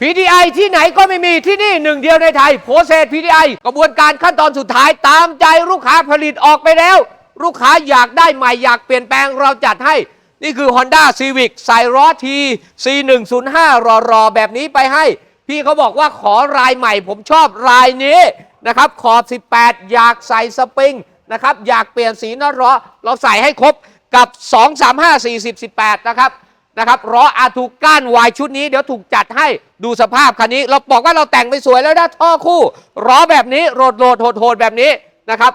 PDI ที่ไหนก็ไม่มีที่นี่หนึ่งเดียวในไทยโพเซต PDI กระบวนการขั้นตอนสุดท้ายตามใจลูกค้าผลิตออกไปแล้ว ลูกค้าอยากได้ใหม่อยากเปลี่ยนแปลงเราจัดให้ นี่คือ Honda Civic ใส่ล้อที C105 รอรอแบบนี้ไปให้ พี่เขาบอกว่าขอลายใหม่ ผมชอบลายนี้นะครับขอบ 18 อยากใส่สปริงนะครับอยากเปลี่ยนสีนอตล้อเราใส่ให้ครบกับ 2 3 5 40 18 นะครับ นะครับล้ออาถูกก้านวายชุดนี้เดี๋ยวถูกจัดให้ดูสภาพคันนี้ เราบอกว่าเราแต่งไปสวยแล้วนะท่อคู่ล้อแบบนี้โรดโรดโหดโหดแบบนี้นะครับ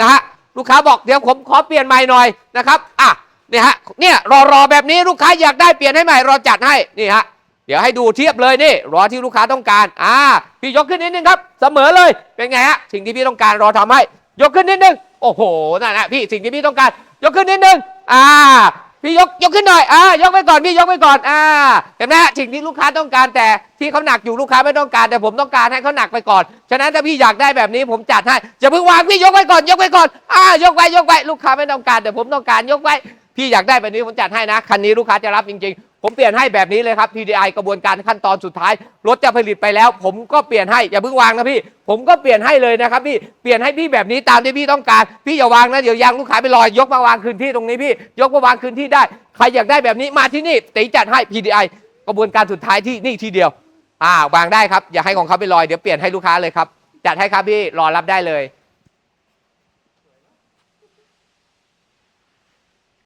นะฮะลูกค้าบอกเดี๋ยวผมขอเปลี่ยนใหม่หน่อยนะครับอะเนี่ยฮะเนี่ยรอรอแบบนี้ลูกค้าอยากได้เปลี่ยนให้ใหม่ราจัดให้นี่ฮะเดี๋ยวให้ดูเทียบเลยนี่รอที่ลูกค้าต้องการอ่าพี่ยกขึ้นนิดนึงครับ เสมอเลยเป็นไงฮะสิ่งที่พี่ต้องการรอทำให้ ยกขึ้นนิดนึงโอ้โหนั่นนะพี่สิ่งที่พี่ต้องการ ยกขึ้นนิดนึงอ่า พี่ยกยกขึ้นหน่อยอ่ายกไปก่อนพี่ยกไปก่อนอ่าเห็นไหมฮะสิ่งที่ลูกค้าต้องการแต่ที่เขาหนักอยู่ลูกค้าไม่ต้องการ แต่ผมต้องการให้เขาหนักไปก่อน ฉะนั้นถ้าพี่อยากได้แบบนี้ผมจัดให้อย่าเพิ่งวางพี่ยกไปก่อนยกไปก่อนอ่ายกไว้ยกไว้ลูกค้าไม่ต้องการแต่ผมต้องการยกไว้ พี่อยากได้แบบนี้ผมจัดให้นะ คันนี้ลูกค้าจะรับจริง ๆ ผมเปลี่ยนให้แบบนี้เลยครับ PDI กระบวนการขั้นตอนสุดท้าย รถจะผลิตไปแล้ว ผมก็เปลี่ยนให้อย่าเพิ่งวางนะพี่ ผมก็เปลี่ยนให้เลยนะครับพี่ เปลี่ยนให้พี่แบบนี้ตามที่พี่ต้องการ พี่อย่าวางนะเดี๋ยวยางลูกค้าไปลอยยกมาวางคืนที่ตรงนี้พี่ ยกมาวางคืนที่ได้ ใครอยากได้แบบนี้มาที่นี่ตีจัดให้ PDI กระบวนการสุดท้ายที่นี่ทีเดียว อ่าวางได้ครับ อย่าให้ของเขาไปลอยเดี๋ยวเปลี่ยนให้ลูกค้าเลยครับจัดให้ครับพี่รอรับได้เลย